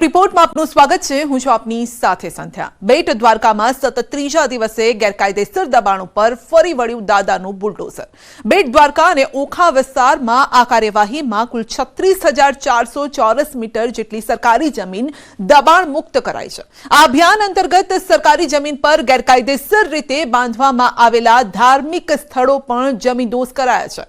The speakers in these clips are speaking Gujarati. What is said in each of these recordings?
રિપોર્ટમાં આપનું સ્વાગત છે. હું છું આપની સાથે સંધ્યા. બેટ દ્વારકામાં સતત ત્રીજા દિવસે ગેરકાયદેસર દબાણ ઉપર ફરી વળ્યું દાદાનું બુલડોઝર. બેટ દ્વારકા અને ઓખા વિસ્તારમાં આ કાર્યવાહીમાં કુલ છત્રીસ હજાર ચારસો ચોરસ મીટર જેટલી સરકારી જમીન દબાણ મુક્ત કરાઈ છે. આ અભિયાન અંતર્ગત સરકારી જમીન પર ગેરકાયદેસર રીતે બાંધવામાં આવેલા ધાર્મિક સ્થળો પણ જમીનદોઝ કરાયા છે.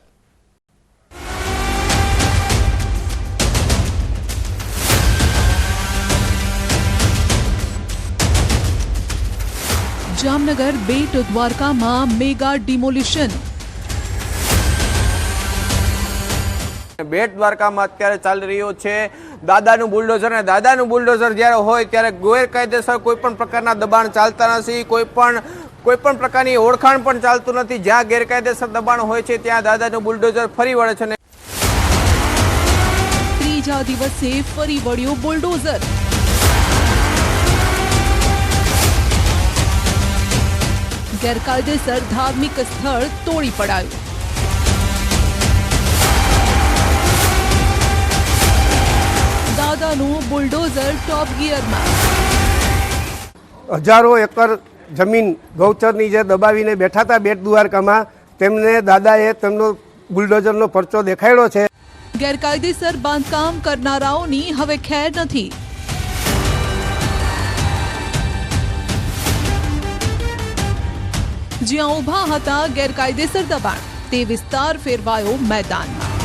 જામનગર બેટ દ્વારકામાં મેગા ડિમોલિશન. બેટ દ્વારકામાં અત્યારે ચાલી રહ્યો છે. દાદાનું બુલડોઝર અને દાદાનું બુલડોઝર જ્યારે હોય ત્યારે ગેરકાયદેસર કોઈ પણ પ્રકારના દબાણ ચાલતા નથી. કોઈ પણ કોઈ પણ પ્રકારની ઓળખાણ પણ ચાલતું નથી. જ્યાં ગેરકાયદેસર દબાણ હોય છે ત્યાં દાદાનું બુલડોઝર ફરી વળે છે ત્રીજા દિવસે ફરી વળ્યો બુલડોઝર. ગેરકાયદેસર ધાર્મિક સ્થળ તોડી પડાયું. દાદાનું બુલડોઝર ટોપ ગિયરમાં. હજારો એકર જમીન ગૌચરની જે દબાવીને બેઠા હતા બેટ દ્વારકામાં તેમને દાદાએ તેમનો બુલડોઝરનો પરચો દેખાડ્યો છે. ગેરકાયદેસર બાંધકામ કરનારાઓની હવે ખેર નથી. જ્યાં ઊભા હતા ગેરકાયદેસર દબાણ. તે વિસ્તાર ફેરવાયો મેદાનમાં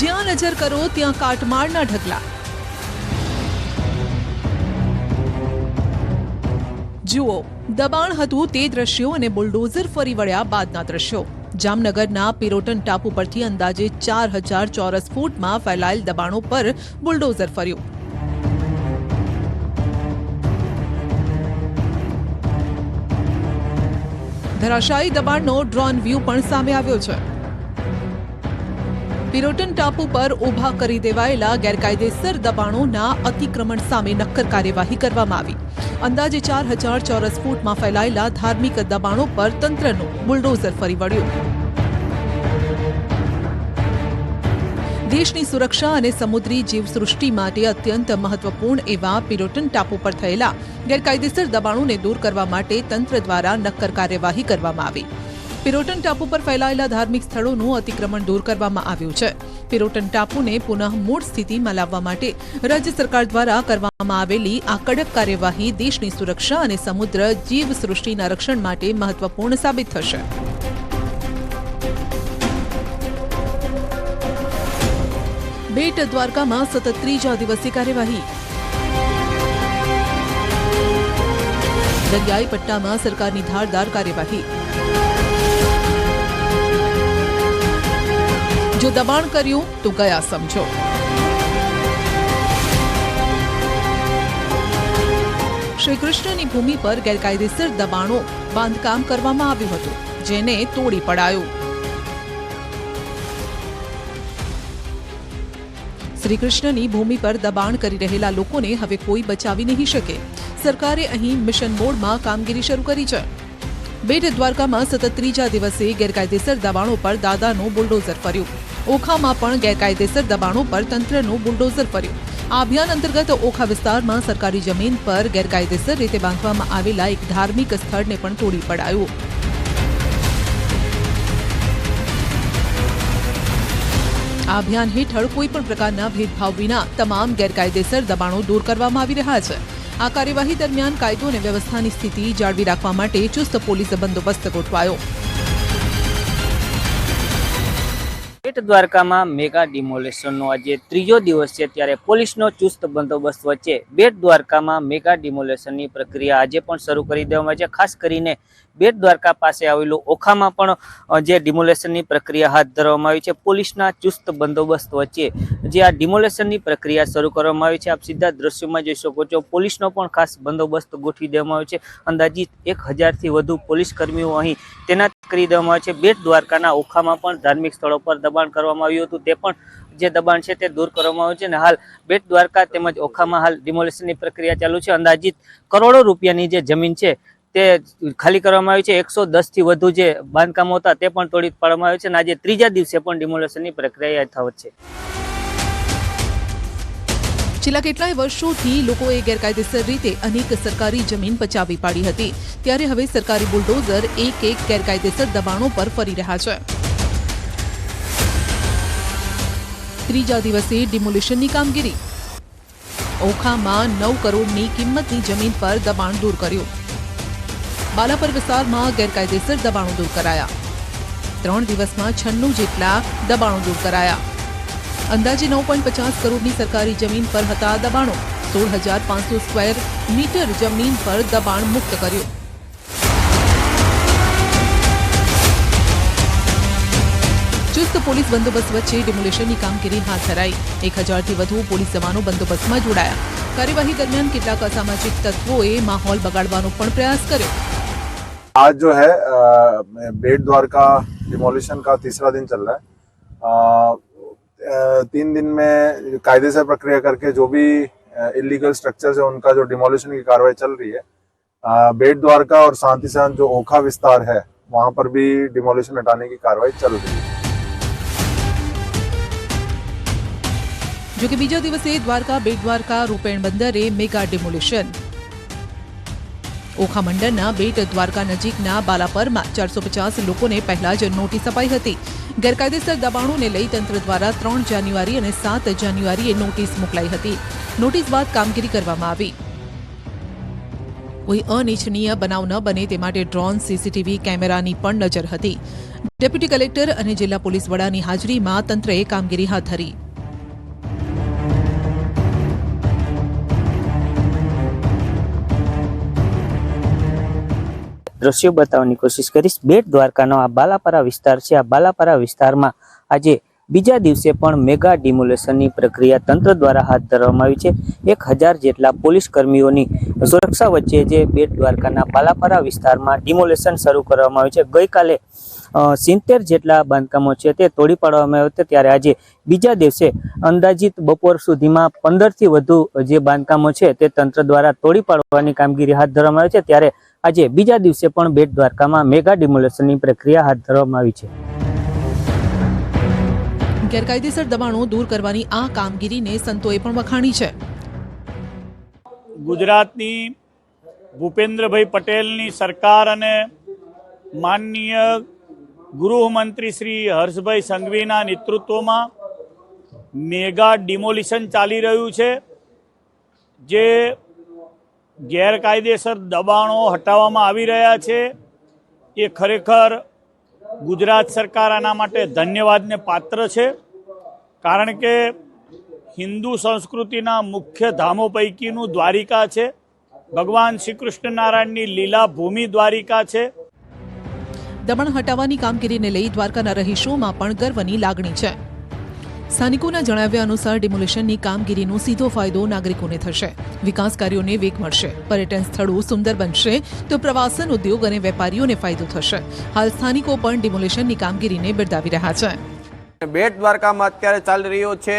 જ્યાં નજર કરો ત્યાં કાટમાળના ઢગલા. જુઓ, દબાણ હતું તે દ્રશ્યો અને બુલડોઝર ફરી વળ્યા બાદના દ્રશ્યો. જામનગરના પિરોટન ટાપુ પરથી અંદાજે ચાર હજાર ચોરસ ફૂટમાં ફેલાયેલ દબાણો પર બુલડોઝર ફર્યું. ધરાશાયી દબાણનો ડ્રોન વ્યૂ પણ સામે આવ્યો છે. પિરોટન ટાપુ પર ઊભા કરી દેવાયેલા ગેરકાયદેસર દબાણોના અતિક્રમણ સામે નક્કર કાર્યવાહી કરવામાં આવી. અંદાજે ચાર હજાર ચોરસ ફૂટમાં ફેલાયેલા ધાર્મિક દબાણો પર તંત્રનું બુલડોઝર ફરી વળ્યું. દેશની સુરક્ષા અને સમુદ્રી જીવસૃષ્ટિ માટે અત્યંત મહત્વપૂર્ણ એવા પિરોટન ટાપુ પર થયેલા ગેરકાયદેસર દબાણોને દૂર કરવા માટે તંત્ર દ્વારા નક્કર કાર્યવાહી કરવામાં આવી. પિરોટન ટાપુ પર ફેલાયેલા ધાર્મિક સ્થળોનું અતિક્રમણ દૂર કરવામાં આવ્યું છે. પિરોટન ટાપુને પુનઃ મૂળ સ્થિતિમાં લાવવા માટે રાજ્ય સરકાર દ્વારા કરવામાં આવેલી આ કડક કાર્યવાહી દેશની સુરક્ષા અને સમુદ્ર જીવસૃષ્ટિના રક્ષણ માટે મહત્વપૂર્ણ સાબિત થશે. બેટ દ્વારકામાં સતત ત્રીજા દિવસે કાર્યવાહી. દરિયાઈ પટ્ટામાં સરકારની ધારદાર કાર્યવાહી. જો દબાણ કર્યું તો ગયા સમજો. શ્રી કૃષ્ણની ભૂમિ પર ગેરકાયદેસર દબાણો બાંધકામ કરવામાં આવ્યું હતું, જેને તોડી પડાયું. શ્રી કૃષ્ણની ભૂમિ પર દબાણ કરી રહેલા લોકોને હવે કોઈ બચાવી નહીં શકે. સરકારે અહીં મિશન મોડમાં કામગીરી શરૂ કરી છે. બેટ દ્વારકામાં સતત ત્રીજા દિવસે ગેરકાયદેસર દબાણો પર દાદાનું બુલડોઝર ફર્યું. ઓખામાં પણ ગેરકાયદેસર દબાણો પર તંત્રનું બુલડોઝર ફર્યું. આ અભિયાન અંતર્ગત ઓખા વિસ્તારમાં સરકારી જમીન પર ગેરકાયદેસર રીતે બાંધવામાં આવેલા એક ધાર્મિક સ્થળને પણ તોડી પડાયું. આ અભિયાન હેઠળ કોઈપણ પ્રકારના ભેદભાવ વિના તમામ ગેરકાયદેસર દબાણો દૂર કરવામાં આવી રહ્યા છે. આ કાર્યવાહી દરમિયાન કાયદો અને વ્યવસ્થાની સ્થિતિ જાળવી રાખવા માટે ચુસ્ત પોલીસ બંદોબસ્ત ગોઠવાયો. બેટ દ્વારકામાં મેગા ડિમોલેશનનો આજે ત્રીજો દિવસ છે ત્યારે પોલીસનો ચુસ્ત બંદોબસ્ત વચ્ચે બેટ દ્વારકામાં મેગા ડિમોલેશનની પ્રક્રિયા આજે પણ શરૂ કરી દેવામાં છે. ખાસ કરીને બેટ દ્વારકા પાસે આવેલું ઓખામાં પણ જે ડિમોલેશનની પ્રક્રિયા હાથ ધરવામાં આવી છે. પોલીસના ચુસ્ત બંદોબસ્ત વચ્ચે જે આ ડિમોલેશનની પ્રક્રિયા શરૂ કરવામાં આવી છે, આપ સીધા દ્રશ્યોમાં જોઈ શકો છો. પોલીસનો પણ ખાસ બંદોબસ્ત ગોઠવી દેવામાં આવ્યો છે. અંદાજિત એક હજારથી વધુ પોલીસ કર્મીઓ અહીં તૈનાત કરી દેવામાં આવે છે. બેટ દ્વારકાના ઓખામાં પણ ધાર્મિક સ્થળો પર દબાણ કરવામાં આવ્યું હતું. તે પણ જે દબાણ છે તે દૂર કરવામાં આવ્યું છે. અને હાલ બેટ દ્વારકા તેમજ ઓખામાં હાલ ડિમોલેશનની પ્રક્રિયા ચાલુ છે. અંદાજિત કરોડો રૂપિયાની જે જમીન છે તે ખાલી કરવામાં આવ્યું છે. એકસો થી વધુ જે બાંધકામો હતા તે પણ તોડી પાડવામાં આવ્યું છે અને આજે ત્રીજા દિવસે પણ ડિમોલેશનની પ્રક્રિયા યથાવત છે. છેલ્લા કેટલાય વર્ષોથી લોકોએ ગેરકાયદેસર રીતે અનેક સરકારી જમીન પચાવી પાડી હતી. ત્યારે હવે સરકારી બુલડોઝર એક એક ગેરકાયદેસર દબાણો પર ફરી રહ્યા છે. ત્રીજા દિવસે ડિમોલિશનની કામગીરી. ઓખામાં નવ કરોડની કિંમતની જમીન પર દબાણ દૂર કર્યું. બાલાપર વિસ્તારમાં ગેરકાયદેસર દબાણો દૂર કરાયા. ત્રણ દિવસમાં છન્નું જેટલા દબાણો દૂર કરાયા. અંદાજે નવ પચાસ કરોડની સરકારી જમીન પર હતા દબાણો. સોળ પાંચસો સ્ક્વેર મીટર જમીન પર દબાણ મુક્ત કર્યું. ચુસ્ત પોલીસ બંદોબસ્ત વચ્ચે ડિમોલિશનની કામગીરી હાથ ધરાઈ. એક હજારથી વધુ પોલીસ જવાનો બંદોબસ્તમાં જોડાયા. કાર્યવાહી દરમિયાન કેટલાક અસામાજિક તત્વોએ માહોલ બગાડવાનો પણ પ્રયાસ કર્યો. आज जो है अ, बेट द्वारका डिमोलिशन का तीसरा दिन चल रहा है अ, अ, तीन दिन में कायदे से प्रक्रिया करके जो भी इलीगल स्ट्रक्चर्स है उनका जो डिमोलिशन की कार्रवाई चल रही है अ, बेट द्वारका और शांति सहन जो ओखा विस्तार है वहां पर भी डिमोलिशन हटाने की कार्रवाई चल रही है જો કે બીજા દિવસે દ્વારકા બેટ દ્વારકા રૂપેણ બંદરે મેગા ડિમોલિશન ઓખા મંડળના બેટ દ્વારકા નજીકના બાલાપરમાં ચારસો પચાસ લોકોને પહેલા જ નોટિસ અપાઈ હતી. ગેરકાયદેસર દબાણોને લઈ તંત્ર દ્વારા ત્રણ જાન્યુઆરી અને સાત જાન્યુઆરીએ નોટિસ મોકલાઈ હતી. નોટિસ બાદ કામગીરી કરવામાં આવી. કોઈ અનિચ્છનીય બનાવ ન બને તે માટે ડ્રોન, સીસીટીવી કેમેરાની પણ નજર હતી. ડેપ્યુટી કલેક્ટર અને જિલ્લા પોલીસ વડાની હાજરીમાં તંત્રએ કામગીરી હાથ ધરી. દ્રશ્યો બતાવવાની કોશિશ કરીશ. બેટ દ્વારકાનો આ બાલાપરા વિસ્તાર છે. આ બાલાપરા વિસ્તારમાં આજે બીજા દિવસે પણ મેગા ડિમોલેશનની પ્રક્રિયા તંત્ર દ્વારા હાથ ધરવામાં આવી છે. એક હજાર જેટલા પોલીસ કર્મીઓની સુરક્ષા વચ્ચે જે બેટ દ્વારકાના બાલાપરા વિસ્તારમાં ડિમોલેશન શરૂ કરવામાં આવ્યું છે. ગઈકાલે સિત્તેર જેટલા બાંધકામો છે તે તોડી પાડવામાં આવ્યા હતા. ત્યારે આજે બીજા દિવસે અંદાજિત બપોર સુધીમાં પંદરથી વધુ જે બાંધકામો છે તે તંત્ર દ્વારા તોડી પાડવાની કામગીરી હાથ ધરવામાં આવી છે. ત્યારે આજે બીજા દિવસે પણ બેટ દ્વારકામાં મેગા ડિમોલેશનની પ્રક્રિયા હાથ ધરવામાં આવી છે. ગેરકાયદેસર દબાણો દૂર કરવાની આ કામગીરીને સંતોએ પણ વખાણી છે. ગુજરાતની ભૂપેન્દ્રભાઈ પટેલની સરકાર અને માનનીય ગૃહમંત્રી શ્રી હર્ષભાઈ સંઘવીના નેતૃત્વમાં મેગા ડિમોલિશન ચાલી રહ્યું છે જે ગેરકાયદેસર દબાણો હટાવવામાં આવી રહ્યા છે. એ ખરેખર ગુજરાત સરકાર આના માટે ધન્યવાદને પાત્ર છે. કારણ કે હિન્દુ સંસ્કૃતિના મુખ્ય ધામો પૈકીનું દ્વારિકા છે. ભગવાન શ્રી કૃષ્ણ નારાયણની લીલા ભૂમિ દ્વારિકા છે. દબાણ હટાવવાની કામગીરીને લઈ દ્વારકાના રહીશોમાં પણ ગર્વની લાગણી છે. સ્થાનિકોના જણાવ્યા અનુસાર ડિમોલિશનની કામગીરીનો સીધો ફાયદો નાગરિકોને થશે. વિકાસ કાર્યોને વેગ મળશે. પર્યટન સ્થળો સુંદર બનશે તો પ્રવાસન, ઉદ્યોગ અને વેપારીઓને ફાયદો થશે. હાલ સ્થાનિકો પણ ડિમોલિશનની કામગીરીને બિરદાવી રહ્યા છે. બેટ દ્વારકામાં અત્યારે ચાલી રહ્યો છે.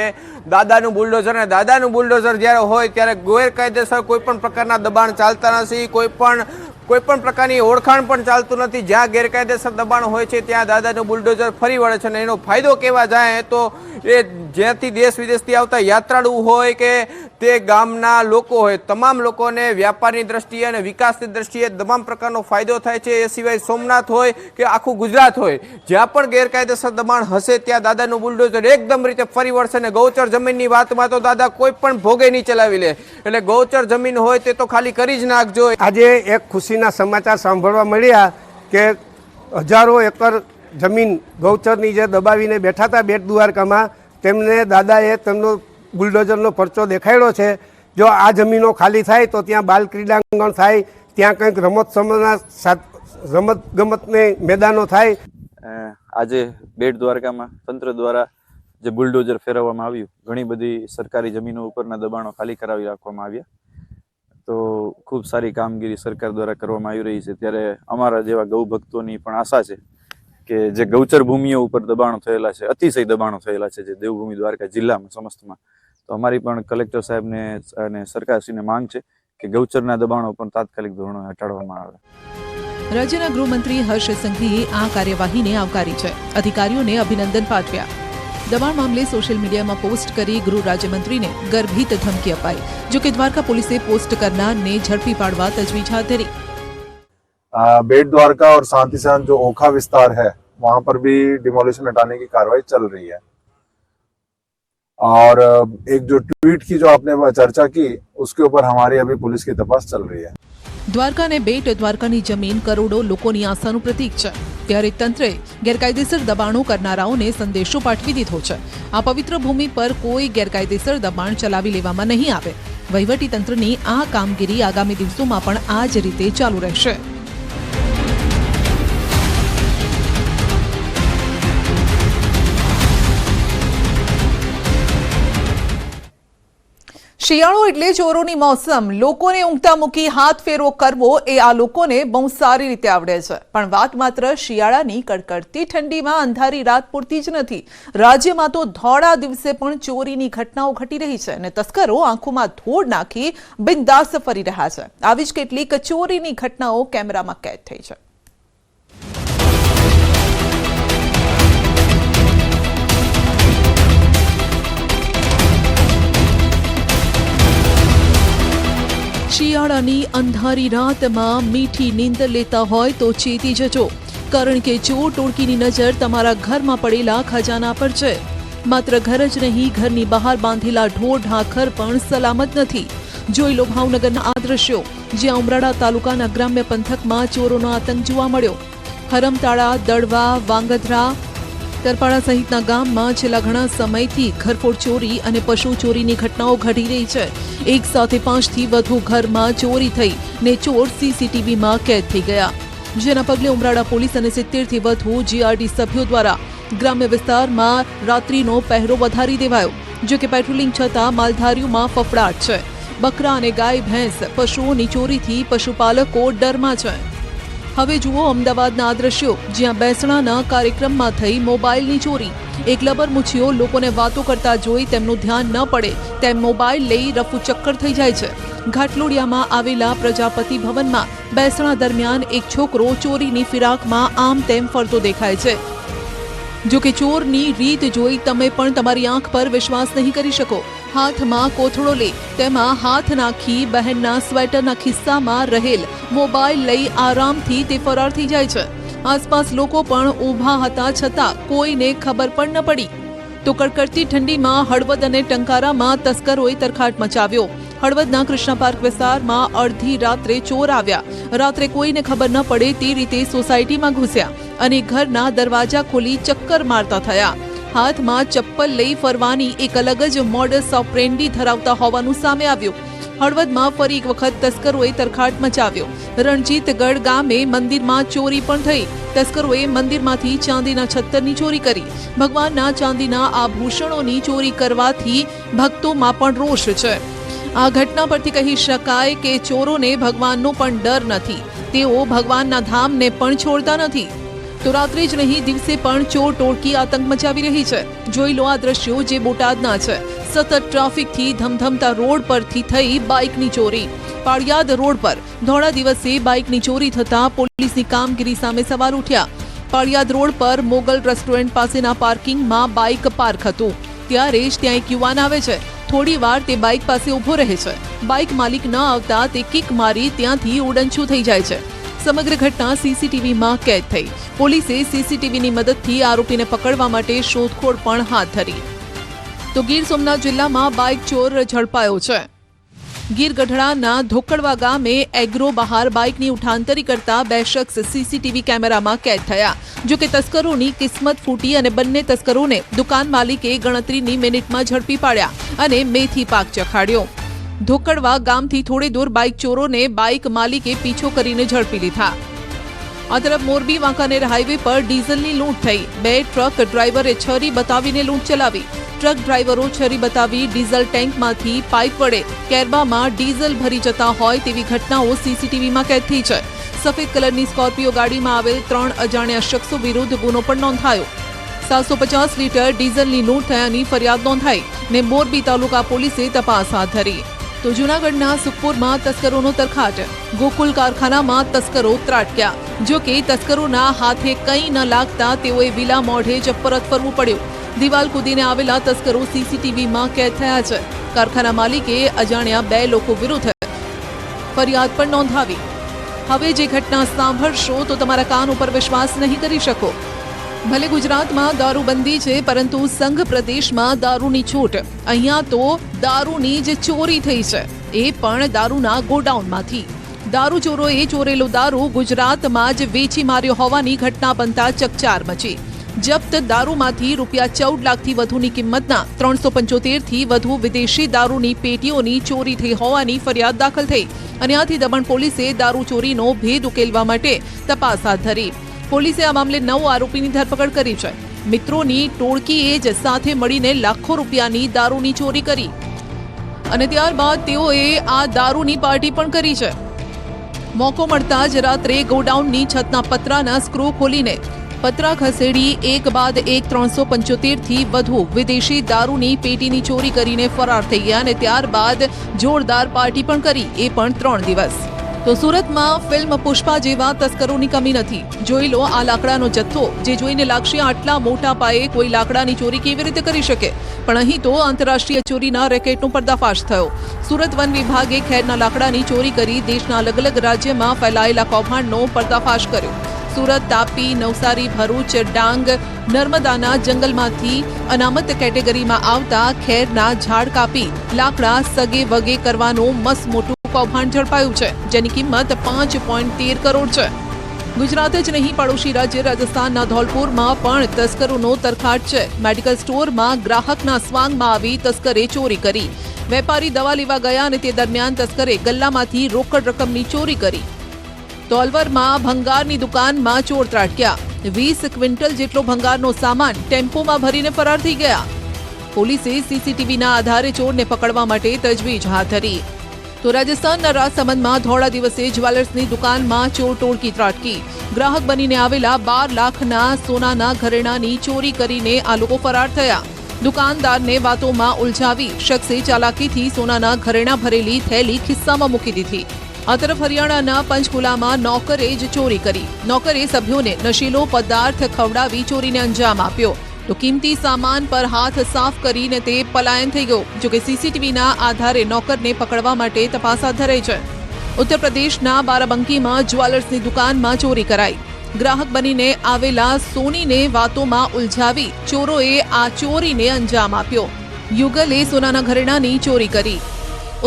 દાદાનું બુલડોઝર અને દાદાનું બુલડોઝર જ્યારે હોય ત્યારે ગેરકાયદેસર કોઈ પણ પ્રકારના દબાણ ચાલતા નથી. કોઈ પણ કોઈ પણ પ્રકારની ઓળખાણ પણ ચાલતું નથી. જ્યાં ગેરકાયદેસર દબાણ હોય છે, ત્યાં દાદાનું બુલડોઝર ફરી વળે છે અને એનો ફાયદો કેવા જાય તો એ જ્યાંથી દેશ વિદેશથી આવતા યાત્રાળુ હોય કે તે ગામના લોકો હોય, તમામ લોકોને વ્યાપારની દ્રષ્ટિએ અને વિકાસની દ્રષ્ટિએ તમામ પ્રકારનો ફાયદો થાય છે. એ સિવાય સોમનાથ હોય કે આખું ગુજરાત હોય, જ્યાં પણ ગેરકાયદેસર દબાણ હશે, ત્યાં દાદાનું બુલડોઝર એકદમ રીતે ફરી વળશે અને ગૌચર જમીનની વાતમાં તો દાદા કોઈ પણ ભોગે નહીં ચલાવી લે. એટલે ગૌચર જમીન હોય તે તો ખાલી કરી જ નાખજો. આજે એક ખુશીના સમાચાર સાંભળવા મળ્યા કે હજારો એકર જમીન ગૌચરની જે દબાવીને બેઠા હતા બેટ દ્વારકામાં, તેમને દાદાએ તેમનો બુલડોઝરનો પરચો દેખાડ્યો છે. જો આ જમીનો ખાલી થાય તો ત્યાં બાલ ક્રીડાંગણ થાય, ત્યાં કંઈક રમત રમત ગમતને મેદાનો થાય. આજે બેટ દ્વારકામાં તંત્ર દ્વારા જે બુલડોઝર ફેરવવામાં આવ્યું, ઘણી બધી સરકારી જમીનો ઉપરના દબાણો ખાલી કરાવી રાખવામાં આવ્યા. તો ખૂબ સારી કામગીરી સરકાર દ્વારા કરવામાં આવી રહી છે. ત્યારે અમારા જેવા ગૌ ભક્તોની પણ આશા છે કે જે ગૌચર ભૂમિઓ ઉપર દબાણો થયેલા છે, અતિશય દબાણો થયેલા છે જે દેવભૂમિ દ્વારકા જિલ્લામાં સમસ્તમાં, તો અમારી પણ કલેક્ટર સાહેબને અને સરકારશ્રીને માંગ છે કે ગૌચરના દબાણો પણ તાત્કાલિક ધોરણે હટાડવામાં આવે. રાજ્યના ગૃહમંત્રી હર્ષ સંઘવીએ આ કાર્યવાહીને આવકારી છે. અધિકારીઓને અભિનંદન પાઠવ્યા. દબાણ મામલે સોશિયલ મીડિયામાં પોસ્ટ કરી ગૃહ રાજ્યમંત્રીને ગર્ભિત ધમકી અપાઈ જો કે દ્વારકા પોલીસે પોસ્ટ કરનારને ઝડપી પાડવા તજવીજ હાથ ધરી आ, बेट द्वारका और शांति सैन जो ओखा विस्तार है वहां पर भी डिमोलिशन हटाने की कार्रवाई चल रही है और अ, एक जो ट्वीट की जो आपने चर्चा की उसके ऊपर हमारी अभी पुलिस की तपास चल रही है દ્વારકા અને બેટ દ્વારકાની જમીન કરોડો લોકોની આશાનું પ્રતીક છે. ત્યારે તંત્રે ગેરકાયદેસર દબાણો કરનારાઓને સંદેશો પાઠવી દીધો છે. આ પવિત્ર ભૂમિ પર કોઈ ગેરકાયદેસર દબાણ ચલાવી લેવામાં નહીં આવે. વહીવટી તંત્રની આ કામગીરી આગામી દિવસોમાં પણ આ જ રીતે ચાલુ રહેશે. શિયાળો એટલે ચોરોની મોસમ. લોકોને ઊંઘતા મૂકી હાથ ફેરવો કરવો એ આ લોકોને બહુ સારી રીતે આવડે છે. પણ વાત માત્ર શિયાળાની કડકડતી ઠંડીમાં અંધારી રાત પૂરતી જ નથી. રાજ્યમાં તો ધોળા દિવસે પણ ચોરીની ઘટનાઓ ઘટી રહી છે અને તસ્કરો આંખોમાં ધૂળ નાખી બિંદાસ ફરી રહ્યા છે. આવી જ કેટલીક ચોરીની ઘટનાઓ કેમેરામાં કેદ થઈ છે. શિયાળાની અંધારી રાતમાં મીઠી નીંદ લેતા હોય તો ચેતી જજો, કારણ કે ચોર ટોળકીની નજર તમારા ઘરમાં પડેલા ખજાના પર છે. માત્ર ઘર જ નહીં, ઘરની બહાર બાંધેલા ઢોર ઢાંખર પણ સલામત નથી. જોઈ લો ભાવનગરના આ દ્રશ્યો, જ્યાં ઉમરાળા તાલુકાના ગ્રામ્ય પંથકમાં ચોરોનો આતંક જોવા મળ્યો. હરમતાળા દડવા વાંગધ્રા તરપાડા સહિતના ગામમાં છેલ્લા ઘણા સમયથી ઘરફોડ ચોરી અને પશુ ચોરીની ઘટનાઓ ઘટી રહી છે. એક સાથે પાંચથી વધુ ઘરમાં ચોરી થઈ ને ચોર સીસીટીવીમાં કેદ થઈ ગયા. જેના પગલે ઉમરાળા પોલીસ અને સિત્તેરથી વધુ જીઆરડી સભ્યો દ્વારા ગ્રામ્ય વિસ્તારમાં રાત્રિનો પહેરો વધારી દેવાયો, જો કે પેટ્રોલિંગ છતાં માલધારીઓમાં ફફડાટ છે. બકરા અને ગાય, ભેંસ, પશુઓની ચોરીથી પશુપાલકો ડરમાં છે. હવે જુઓ અમદાવાદના આ દ્રશ્યો, જ્યાં બેસણાના કાર્યક્રમમાં થઈ મોબાઈલની ચોરી. એક લબરમુછીઓ લોકોને વાતો કરતા જોઈ તેમનું ધ્યાન ન પડે, તેમ મોબાઈલ લઈ રફુ ચક્કર થઈ જાય છે. ઘાટલોડિયામાં આવેલા પ્રજાપતિ ભવનમાં બેસણા દરમિયાન એક છોકરો ચોરીની ફિરાકમાં આમ તેમ ફરતો દેખાય છે. જો કે ચોરની રીત જોઈ તમે પણ તમારી આંખ પર વિશ્વાસ નહીં કરી શકો. હાથમાં કોથળો લે, તેમાં હાથ નાખી બહેનના સ્વેટરના ખિસ્સામાં રહેલ મોબાઈલ લઈ આરામથી તે ફરાર થઈ જાય છે. આસપાસ લોકો પણ ઊભા હતા છતાં કોઈને ખબર પણ ન પડી. તો કડકડતી ઠંડીમાં હળવદ અને ટંકારામાં તસ્કરોએ તરખાટ મચાવ્યો. હળવદના કૃષ્ણ પાર્ક વિસ્તારમાં અડધી રાત્રે ચોર આવ્યા. રાત્રે કોઈને ખબર ન પડે તે રીતે સોસાયટીમાં ઘૂસ્યા અને ઘરના દરવાજા ખોલી ચક્કર મારતા થયા. હાથમાં ચપ્પલ લઈ ફરવાની એક અલગ જ મોડસ ઓપરેન્ડી ધરાવતા હોવાનું સામે આવ્યું. હળવદમાં ફરી એક વખત તસ્કરોએ તરખાટ મચાવ્યો. રણજીતગઢ ગામે મંદિરમાં ચોરી પણ થઈ. તસ્કરોએ મંદિરમાંથી ચાંદીના છત્તરની ચોરી કરી. ભગવાનના ચાંદીના આભૂષણોની ચોરી કરવાથી ભક્તોમાં પણ રોષ છે. આ ઘટના પરથી કહી શકાય કે ચોરોને ભગવાનનો પણ ડર નથી. તેઓ ભગવાનના ધામને પણ છોડતા નથી. તો રાત્રે જ નહીં, દિવસે પણ ચોર ટોળકી આતંક મચાવી રહી છે. જોઈ લો આ દ્રશ્યો જે બોટાદના છે. સતત ટ્રાફિકથી ધમધમતા રોડ પરથી થઈ બાઇકની ચોરી. પાળિયાદ રોડ પર ધોળા દિવસે બાઇકની ચોરી થતાં પોલીસની કામગીરી સામે સવાલ ઉઠ્યા. પાળિયાદ રોડ પર મોગલ રેસ્ટોરન્ટ પાસેના પાર્કિંગમાં બાઇક પાર્ક હતું. ત્યારે જ ત્યાં એક યુવાન આવે છે. થોડી વાર તે બાઇક પાસે ઊભો રહે છે. બાઇક માલિક ન આવતા તે કિક મારી ત્યાંથી ઉડનછું થઈ જાય છે. સમગ્ર ઘટના સીસીટીવીમાં કેદ થઈ. પોલીસે સીસીટીવીની મદદથી આરોપીને પકડવા માટે શોધખોળ પણ હાથ ધરી. તો ગીર સોમનાથ જિલ્લામાં બાઇક ચોર ઝડપાયો છે. ગીર ગઢડાના ધોકડવા ગામે એગ્રો બહાર બાઇકની ઉઠાંતરી કરતા બે શખ્સ સીસીટીવી કેમેરામાં કેદ થયા. જોકે તસ્કરોની કિસ્મત ફૂટી અને બંને તસ્કરોને દુકાન માલિકે ગણતરીની મિનિટમાં ઝડપી પાડ્યા અને મેથી પાક ચખાડ્યો. ધોકડવા ગામથી થોડે દૂર બાઇક ચોરોને બાઇક માલિકે પીછો કરીને ઝડપી લીધા. આ તરફ મોરબી વાંકાનેર હાઈવે પર ડીઝલની લૂંટ થઈ. બે ટ્રક ડ્રાઈવરે છરી બતાવીને લૂંટ ચલાવી. ટ્રક ડ્રાઈવરો છરી બતાવી ડીઝલ ટેન્કમાંથી પાઇપ વડે કેરબામાં ડીઝલ ભરી જતા હોય તેવી ઘટનાઓ સીસીટીવીમાં કેદ થઈ છે. સફેદ કલરની સ્કોર્પિયો ગાડીમાં આવેલ ત્રણ અજાણ્યા શખ્સો વિરુદ્ધ ગુનો પણ નોંધાયો. સાતસો પચાસ લીટર ડીઝલની લૂંટ થયાની ફરિયાદ નોંધાઈ ને મોરબી તાલુકા પોલીસે તપાસ હાથ ધરી. તો જૂનાગઢના સુખપુરમાં તસ્કરોનો તરખાટ. ગોકુલ કારખાનામાં તસ્કરો ત્રાટક્યા. જો કે તસ્કરોના હાથે કંઈ ન લાગતા તેઓએ વિલા મોઢે જ પરત ફરવું પડ્યું. દિવાલ કૂદીને આવેલા તસ્કરો સીસીટીવીમાં કેદ થયા છે. કારખાના માલિકે અજાણ્યા બે લોકો વિરુદ્ધ ફરિયાદ પણ નોંધાવી. હવે જે ઘટના સાંભળશો તો તમારા કાન ઉપર વિશ્વાસ નહીં કરી શકો. ભલે ગુજરાતમાં દારૂબંધી છે, પરંતુ સંઘ પ્રદેશમાં દારૂની છૂટ. અહીંયા તો દારૂની જ ચોરી થઈ છે. એ પણ દારૂના ગોડાઉનમાંથી. દારૂ ચોરોએ ચોરેલો દારૂ ગુજરાતમાં જ વેચી માર્યો હોવાની ઘટના બનતા ચકચાર મચી. જપ્ત દારૂમાંથી રૂપિયા ચૌદ લાખથી વધુની કિંમતના ત્રણસો પંચોતેરથી વધુ વિદેશી દારૂની પેટીઓની ચોરી થઈ હોવાની ફરિયાદ દાખલ થઈ. અને આથી દમણ પોલીસે દારૂ ચોરીનો ભેદ ઉકેલવા માટે તપાસ હાથ ધરી. પોલીસે આ મામલે નવ આરોપીની ધરપકડ કરી છે. મિત્રોની ટોળકીએ જ સાથે મળીને લાખો રૂપિયાની દારૂની ચોરી કરી. અને ત્યારબાદ તેઓએ આ દારૂની પાર્ટી પણ કરી છે. મોકો મળતા જ રાત્રે ગોડાઉનની છતના પતરાના સ્ક્રૂ ખોલીને પતરા ખસેડી એક બાદ એક ત્રણસો પંચોતેરથી વધુ વિદેશી દારૂની પેટીની ચોરી કરીને ફરાર થઈ ગયા અને ત્યારબાદ જોરદાર પાર્ટી પણ કરી, એ પણ ત્રણ દિવસ. તો સુરતમાં ફિલ્મ પુષ્પા જેવા તસ્કરોની કમી નથી. જોઈ લો આ લાકડાનો જથ્થો, જે જોઈને લાગશે આટલા મોટા પાયે કોઈ લાકડાની ચોરી કેવી રીતે કરી શકે? પણ અહીં તો આંતરરાષ્ટ્રીય ચોરીના રેકેટનો પર્દાફાશ થયો. સુરત વન વિભાગે ખેરના લાકડાની ચોરી કરી દેશના અલગ અલગ રાજ્યમાં ફેલાયેલા કૌભાંડનો પર્દાફાશ કર્યો. સુરત, તાપી, નવસારી, ભરૂચ, ડાંગ, નર્મદાના જંગલમાંથી અનામત કેટેગરીમાં આવતા ખેરના ઝાડ કાપી લાકડા સગે વગે કરવાનું મસ્ત મોટું કૌભાંડ ઝડપાયું છે, જેની કિંમત પાંચ પોઈન્ટ તેર કરોડ છે. ગુજરાત જ નહીં, પડોશી રાજ્ય રાજસ્થાનના ધોલપુરમાં પણ તસ્કરોનો તરખાટ છે. મેડિકલ સ્ટોરમાં ગ્રાહકના સ્વાંગમાં આવી તસ્કરે ચોરી કરી. વેપારી દવા લેવા ગયા અને તે દરમિયાન તસ્કરે ગલ્લામાંથી રોકડ રકમની ચોરી કરી. ધોલવરમાં ભંગારની દુકાનમાં ચોર ત્રાટક્યા. વીસ ક્વિન્ટલ જેટલો ભંગારનો સામાન ટેમ્પોમાં ભરીને ફરાર થઈ ગયા. પોલીસે સીસીટીવીના આધારે ચોરને પકડવા માટે તજવીજ હાથ ધરી. તો રાજસ્થાનના રાજસમંદમાં ધોળા દિવસે જ્વેલર્સની દુકાનમાં ચોર ટોળકી ત્રાટકી. ગ્રાહક બનીને આવેલા બાર લાખના સોનાના ઘરેણાની ચોરી કરીને આ લોકો ફરાર થયા. દુકાનદારને વાતોમાં ઉલઝાવી શખ્સે ચાલાકીથી સોનાના ઘરેણા ભરેલી થેલી ખિસ્સામાં મૂકી દીધી. આ તરફ હરિયાણાના પંચકુલામાં નોકરે જ ચોરી કરી. નોકરે સભ્યોને નશીલો પદાર્થ ખવડાવી ચોરીને અંજામ આપ્યો. તો કિંમતી સામાન પર હાથ સાફ કરીને તે પલાયન થઈ ગયો જોકે સીસીટીવીના આધારે નોકરને પકડવા માટે તપાસ હાથ ધરાઈ છે. ઉત્તર પ્રદેશના બારાબંકીમાં જ્વેલર્સની દુકાનમાં ચોરી કરાઈ. ગ્રાહક બનીને આવેલા સોનીને વાતોમાં ઉલઝાવી ચોરોએ આ ચોરીને અંજામ આપ્યો. યુગલે સોનાના ઘરેણાની ચોરી કરી.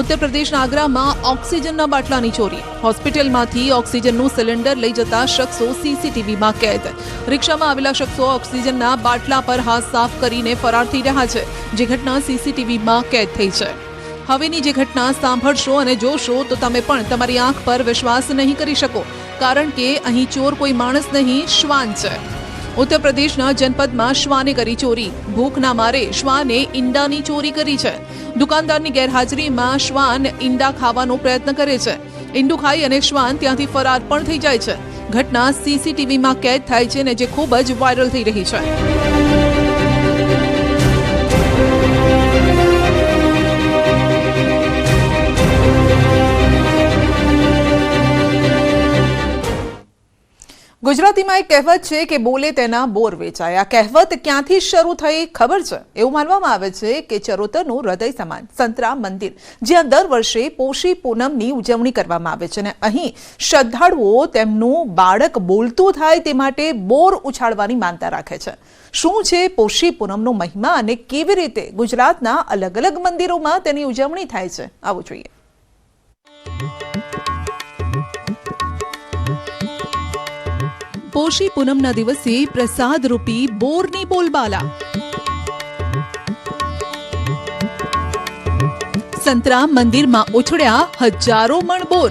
ઉત્તર પ્રદેશના આગ્રામાં ઓક્સિજનના બાટલાની ચોરી. હોસ્પિટલમાંથી ઓક્સિજનનું સિલિન્ડર લઈ જતા શખ્સો સીસીટીવીમાં કેદ. રિક્ષામાં આવેલા શખ્સો ઓક્સિજનના બાટલા પર હાથ સાફ કરીને ફરાર થઈ રહ્યા છે, જે ઘટના સીસીટીવીમાં કેદ થઈ છે. હવેની જે ઘટના સાંભળશો અને જોશો તો તમે પણ તમારી આંખ પર વિશ્વાસ નહીં કરી શકો, કારણ કે અહીં ચોર કોઈ માણસ નહીં, શ્વાન છે. ઉત્તર પ્રદેશના જનપદમાં શ્વાને કરી ચોરી. ભૂખના મારે શ્વાને ઈંડાની ચોરી કરી છે. દુકાનદારની ગેરહાજરીમાં શ્વાન ઈંડા ખાવાનો પ્રયત્ન કરે છે. ઈંડું ખાઈ અને શ્વાન ત્યાંથી ફરાર પણ થઈ જાય છે. ઘટના સીસીટીવીમાં કેદ થાય છે ને જે ખૂબ જ વાયરલ થઈ રહી છે. ગુજરાતીમાં એક કહેવત છે કે બોલે તેના બોર વેચાય. આ કહેવત ક્યાંથી શરૂ થઈ ખબર છે? એવું માનવામાં આવે છે કે ચરોતરનું હૃદય સમાન સંતરામ મંદિર, જ્યાં દર વર્ષે પોષી પૂનમની ઉજવણી કરવામાં આવે છે. અને અહીં શ્રદ્ધાળુઓ તેમનું બાળક બોલતું થાય તે માટે બોર ઉછાળવાની માનતા રાખે છે. શું છે પોષી પૂનમનો મહિમા અને કેવી રીતે ગુજરાતના અલગ અલગ મંદિરોમાં તેની ઉજવણી થાય છે? આવું જોઈએ. પોષી પૂનમના દિવસે પ્રસાદ રૂપી બોરની બોલબાલા. સંતરામ મંદિરમાં ઉછળ્યા હજારો મણ બોર.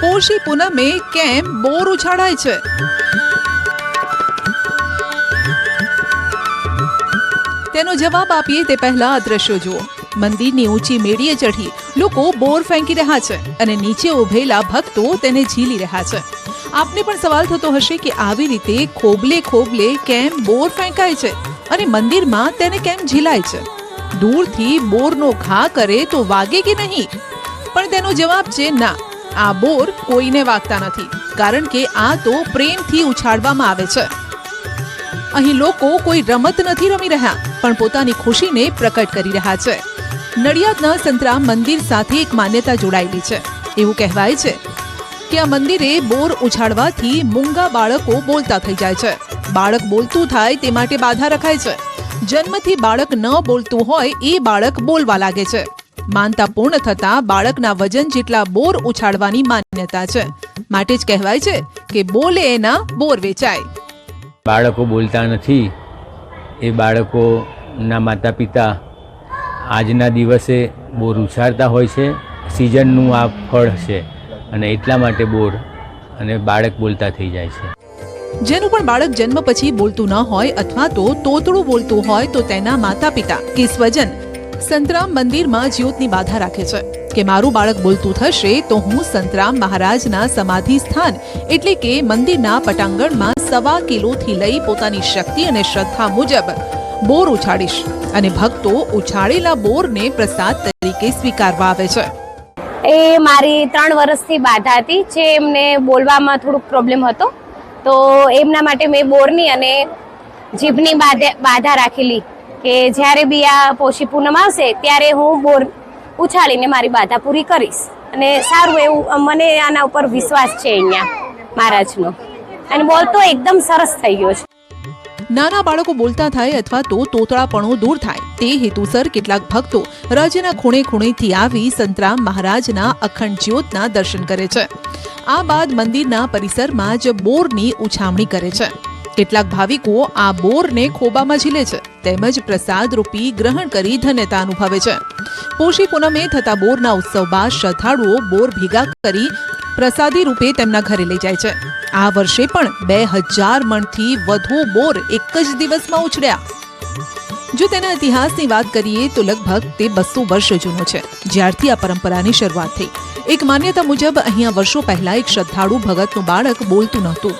પોષી પૂનમે કેમ બોર ઉછાળાય છે? તેનો જવાબ આપીએ તે પહેલા આ દ્રશ્યો જુઓ. મંદિરની ઊંચી મેળીએ ચઢી લોકો બોર ફેંકી રહ્યા છે અને નીચે ઉભેલા ભક્તો તેને ઝીલી રહ્યા છે. આપને પણ સવાલ થતો હશે કે આવી રીતે ખોબલે ખોબલે કેમ બોર ફેંકાય છે અને મંદિરમાં તેને કેમ ઝીલાય છે? દૂરથી બોરનો ઘા કરે તો વાગે કે નહીં? પણ તેનો જવાબ છે ના. આ બોર કોઈને વાગતા નથી, કારણ કે આ તો પ્રેમથી ઉછાળવામાં આવે છે. અહીં લોકો કોઈ રમત નથી રમી રહ્યા, પણ પોતાની ખુશીને પ્રકટ કરી રહ્યા છે. નડિયાદના સંતરામ મંદિર સાથે એક માન્યતા જોડાયેલી છે. એવું કહેવાય છે કે આ મંદિરે બોર ઉછાળવાથી મૂંગા બાળકો બોલતા થઈ જાય છે. બાળક બોલતું થાય તે માટે બાધા રખાય છે. જન્મથી બાળક ન બોલતું હોય એ બાળક બોલવા લાગે છે. માનતા પૂર્ણ થતાં બાળકના વજન જેટલા બોર ઉછાળવાની માન્યતા છે. માટે જ કહેવાય છે કે બોલે એના બોર વેચાય. બાળકો બોલતા નથી. એ બાળકોના માતા પિતા આજના દિવસે બોર ઉછાળતા હોય છે. સિઝનનું આ ફળ છે અને એટલા માટે બોર અને બાળક બોલતા થઈ જાય છે. જેનું પણ બાળક જન્મ પછી બોલતું ન હોય અથવા તો તોતડું બોલતું હોય તો તેના માતા પિતા કે સ્વજન સંતરામ મંદિરમાં જ્યોતની બાધા રાખે છે. કે મારું બાળક બોલતું થશે તો હું સંતરામ મહારાજના સમાધિ સ્થાન એટલે કે મંદિરના પટાંગણમાં સવા કિલોથી લઈ પોતાની શક્તિ અને શ્રદ્ધા મુજબ બોર ઉછાળીશ અને ભક્તો ઉછાળેલા બોરને પ્રસાદ તરીકે સ્વીકારવા આવે છે. એ મારી ત્રણ વર્ષથી બાધા હતી, જે એમને બોલવામાં થોડુંક પ્રોબ્લેમ હતો. તો એમના માટે મેં બોરની અને જીભની બાધા રાખેલી કે જ્યારે બી આ પોષી પૂનમ આવશે, ત્યારે હું બોર ઉછાળીને મારી બાધા પૂરી કરીશ. અને સારું એવું, મને આના ઉપર વિશ્વાસ છે અહીંયા, મહારાજનો. અને બોલતો એકદમ સરસ થઈ ગયો છે. નાના બાળકો બોલતા થાય અથવા તો તોતળાપણું દૂર થાય, તે હેતુસર કેટલાક ભક્તો રાજ્યના ખૂણે ખૂણેથી આવી સંતરામ મહારાજના અખંડ જ્યોતના દર્શન કરે છે. આ બાદ મંદિરના પરિસરમાં જ બોરની ઉછામણી કરે છે. કેટલાક ભાવિકો આ બોરને ખોબામાં ઝીલે છે, તેમજ પ્રસાદ રૂપી ગ્રહણ કરી ધન્યતા અનુભવે છે. પોષી પૂનમે થતા બોરના ઉત્સવ બાદ શ્રદ્ધાળુઓ બોર ભેગા કરી પ્રસાદી રૂપે તેમના ઘરે લઈ જાય છે. આ વર્ષે પણ બે હજાર મણથી વધુ બોર એક જ દિવસમાં ઉછળ્યા. જો તેના ઇતિહાસની વાત કરીએ તો લગભગ તે બસો વર્ષ જૂનો છે. જ્યારથી આ પરંપરાની શરૂઆત થઈ. એક માન્યતા મુજબ, અહીંયા વર્ષો પહેલા એક શ્રદ્ધાળુ ભગતનું બાળક બોલતું નહોતું.